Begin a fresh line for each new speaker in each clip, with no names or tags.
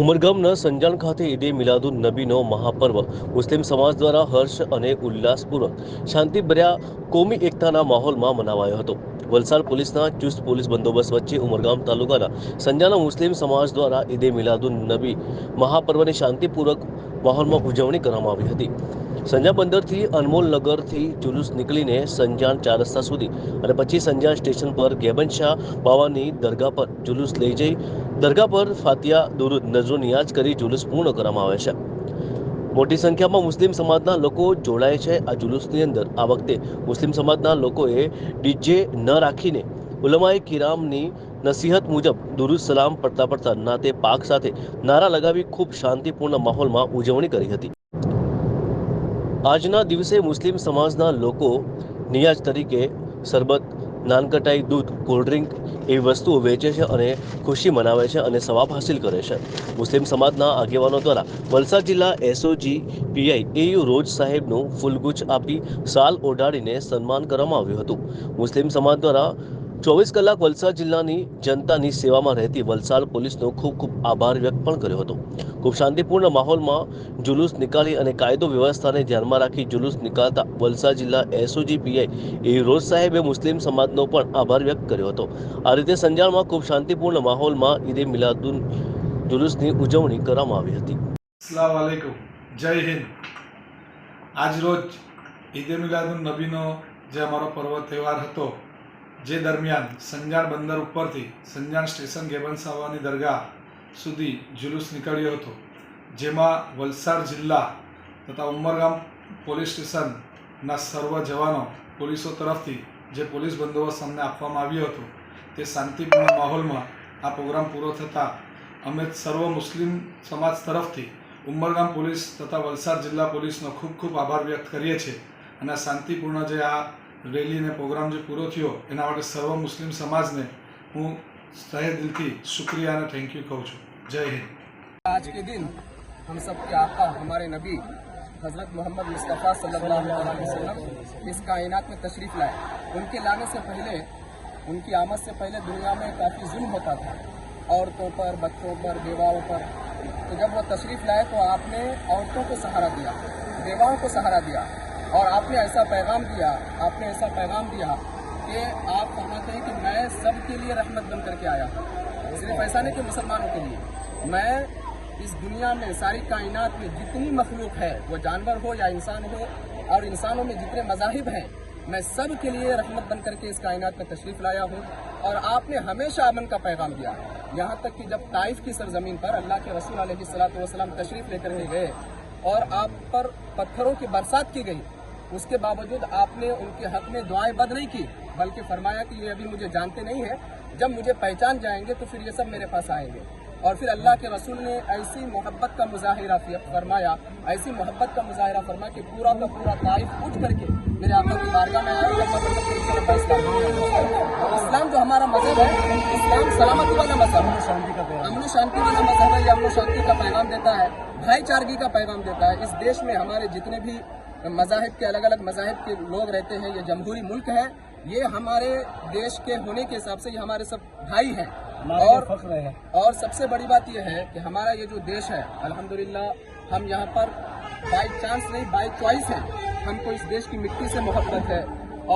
ઉમરગામના સંજાણ ખાતે ઈદે મિલાદુન નબીનો મહાપર્વ. મુસ્લિમ સમાજ દ્વારા હર્ષ અને ઉલ્લાસપૂર્વક શાંતિભર્યા કોમી એકતાના માહોલમાં મનાવાયો હતો. વલસાડ પોલીસના ચુસ્ત પોલીસ બંદોબસ્ત વચ્ચે ઉમરગામ તાલુકાના સંજાના મુસ્લિમ સમાજ દ્વારા ઈદે મિલાદુન નબી મહાપર્વની શાંતિપૂર્વક માહોલમાં ઉજવણી કરવામાં આવી હતી. સંજા બંદરથી અનમોલ નગરથી જુલુસ નીકળીને સંજાણ ચાર રસ્તા સુધી અને પછી સંજાણ સ્ટેશન પર ગેબન શાહ બાવાની દરગાહ પર જુલુસ લઈ જઈ દરગાહ પર ફાતિયા દુરુદ, નજરો, નિયાજ કરી જુલુસ પૂર્ણ કરવામાં આવે છે. મોટી સંખ્યામાં મુસ્લિમ સમાજના લોકો જોડાય છે આ જુલુસની અંદર. આ વખતે મુસ્લિમ સમાજના લોકોએ ડીજે ન રાખીને ઉલમાએ કિરામની નસીહત મુજબ દુરુદ સલામ પડતા પડતા નાતે પાક સાથે નારા લગાવી ખૂબ શાંતિપૂર્ણ માહોલમાં ઉજવણી કરી હતી. આજના દિવસે મુસ્લિમ સમાજના લોકો નિયાજ તરીકે શરબત, નાનકટાઈ દૂધ, કોલ્ડ ડ્રિંક એવી વસ્તુઓ વેચે છે અને ખુશી મનાવે છે અને સવાબ હાસિલ કરે છે. મુસ્લિમ સમાજના આગેવાનો દ્વારા વલસાડ જિલ્લા એસઓજી પીઆઈ એયુ રોજ સાહેબનું ફૂલગુચ્છ આપી સાલ ઓઢાડીને સન્માન કરવામાં આવ્યું હતું. મુસ્લિમ સમાજ દ્વારા ચોવીસ કલાક વલસાડ જિલ્લાની જનતાની સેવામાં રહેતી વલસાડ પોલીસનો ખૂબ ખૂબ આભાર વ્યક્ત પણ કર્યો હતો. ખૂબ શાંતિપૂર્ણ માહોલમાં જુલુસ નીકાળી અને કાયદો વ્યવસ્થાને ધ્યાનમાં રાખી જુલુસ નીકાળતા વલસાડ જિલ્લા એસઓજી પીઆઈ રોજ સાહેબે મુસ્લિમ સમાજનો પણ આભાર વ્યક્ત કર્યો હતો. આ રીતે સંજાણમાં ખૂબ શાંતિપૂર્ણ માહોલમાં ઈદે મિલાદુન જુલુસની ઉજવણી કરવામાં આવી હતી.
જય હિન્દ. આજરોજ ઈદે મિલાદુન નબીનો જે અમારો પર્વ તહેવાર હતો જે દરમિયાન સંજાણ બંદર ઉપરથી સંજાણ સ્ટેશન ગેબન સાવાની દરગાહ સુધી જુલુસ નીકળ્યો હતો, જેમાં વલસાડ જિલ્લા તથા ઉમરગામ પોલીસ સ્ટેશનના સર્વ જવાનો પોલીસો તરફથી જે પોલીસ બંદોબસ્ત અમને આપવામાં આવ્યો હતો, તે શાંતિપૂર્ણ માહોલમાં આ પ્રોગ્રામ પૂરો થતાં અમે સર્વ મુસ્લિમ સમાજ તરફથી ઉમરગામ પોલીસ તથા વલસાડ જિલ્લા પોલીસનો ખૂબ ખૂબ આભાર વ્યક્ત કરીએ છીએ અને શાંતિપૂર્ણ જે આ રેલી અને પ્રોગ્રામ જે પૂરો થયો એના માટે સર્વ મુસ્લિમ સમાજને હું તહે દિલથી શુક્રિયા અને થેન્ક યુ કહું છું જય હિન્દ
आज के दिन हम सब के आका हमारे नबी हज़रत मोहम्मद मुस्तफ़ा सल्लल्लाहु अलैहि वसल्लम इस कायनात में तशरीफ़ लाए उनके लाने से पहले उनकी आमद से पहले दुनिया में काफ़ी जुल्म होता था औरतों पर बच्चों पर बेवाओं पर तो जब वो तशरीफ़ लाए तो आपने औरतों को सहारा दिया बेवाओं को सहारा दिया और आपने ऐसा पैगाम दिया, आपने ऐसा पैगाम दिया कि आप फरमाते हैं कि मैं सबके लिए रहमत बन करके आया। हूँ सिर्फ़ ऐसा नहीं कि मुसलमानों के लिए। मैं इस दुनिया में, सारी कायनात में जितनी मखलूक है, वो जानवर हो या इंसान हो, और इंसानों में जितने मजाहिब हैं, मैं सब के लिए रहमत बन करके इस कायनात में तशरीफ़ लाया हूँ। और आपने हमेशा अमन का पैगाम दिया। यहाँ तक कि जब ताइफ की सरजमीन पर अल्लाह के रसूल अलैहिस्सलाम तशरीफ़ लेकर के गए, और आप पर पत्थरों की बरसात की गई उसके बावजूद आपने उनके हक में दुआएँ बद नहीं की, बल्कि फरमाया कि ये अभी मुझे जानते नहीं है। जब मुझे पहचान जाएँगे तो फिर ये सब मेरे पास आएँगे। और फिर अल्लाह के रसूल ने ऐसी मोहब्बत का मुजाहिरा फिर- फरमाया ऐसी मोहब्बत का मुजाहिरा फरमा कि पूरा का पूरा ताइफ उठ करके मेरे आका की बारगाह में आया इस्लाम जो हमारा मज़हब है इस्लाम सलामती वाला मज़हब है। शांति का अमन शांति वाला मज़हब है ये अमन शांति का पैगाम देता है भाईचारगी का पैगाम देता है। इस देश में हमारे जितने भी मजाहब के अलग अलग मजाहब के लोग रहते हैं ये जमहूरी मुल्क है। ये हमारे देश के होने के हिसाब से ये हमारे सब भाई हैं। और और सबसे बड़ी बात यह है कि हमारा ये जो देश है अल्हम्दुलिल्लाह हम यहाँ पर बाई चांस नहीं बाई चॉइस है। हमको इस देश की मिट्टी से मोहब्बत है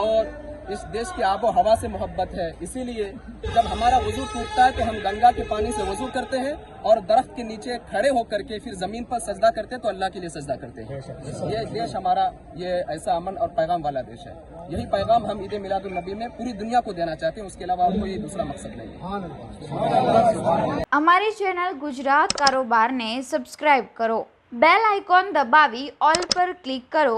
और इस देश की आबो हवा से मोहब्बत है इसीलिए जब हमारा वजू टूटता है तो हम गंगा के पानी से वजू करते हैं और दरख्त के नीचे खड़े होकर के फिर जमीन पर सजदा करते हैं तो अल्लाह के लिए सजदा करते हैं ये देश हमारा ये ऐसा अमन और पैगाम वाला देश है यही पैगाम हम ईद मिलादुल नबी में पूरी दुनिया को देना चाहते हैं उसके अलावा और कोई दूसरा मकसद नहीं है
અમારી ચેનલ ગુજરાત કારોબારને સબસ્ક્રાઇબ કરો બેલ આઇકોન દબાવી ઓલ પર ક્લિક કરો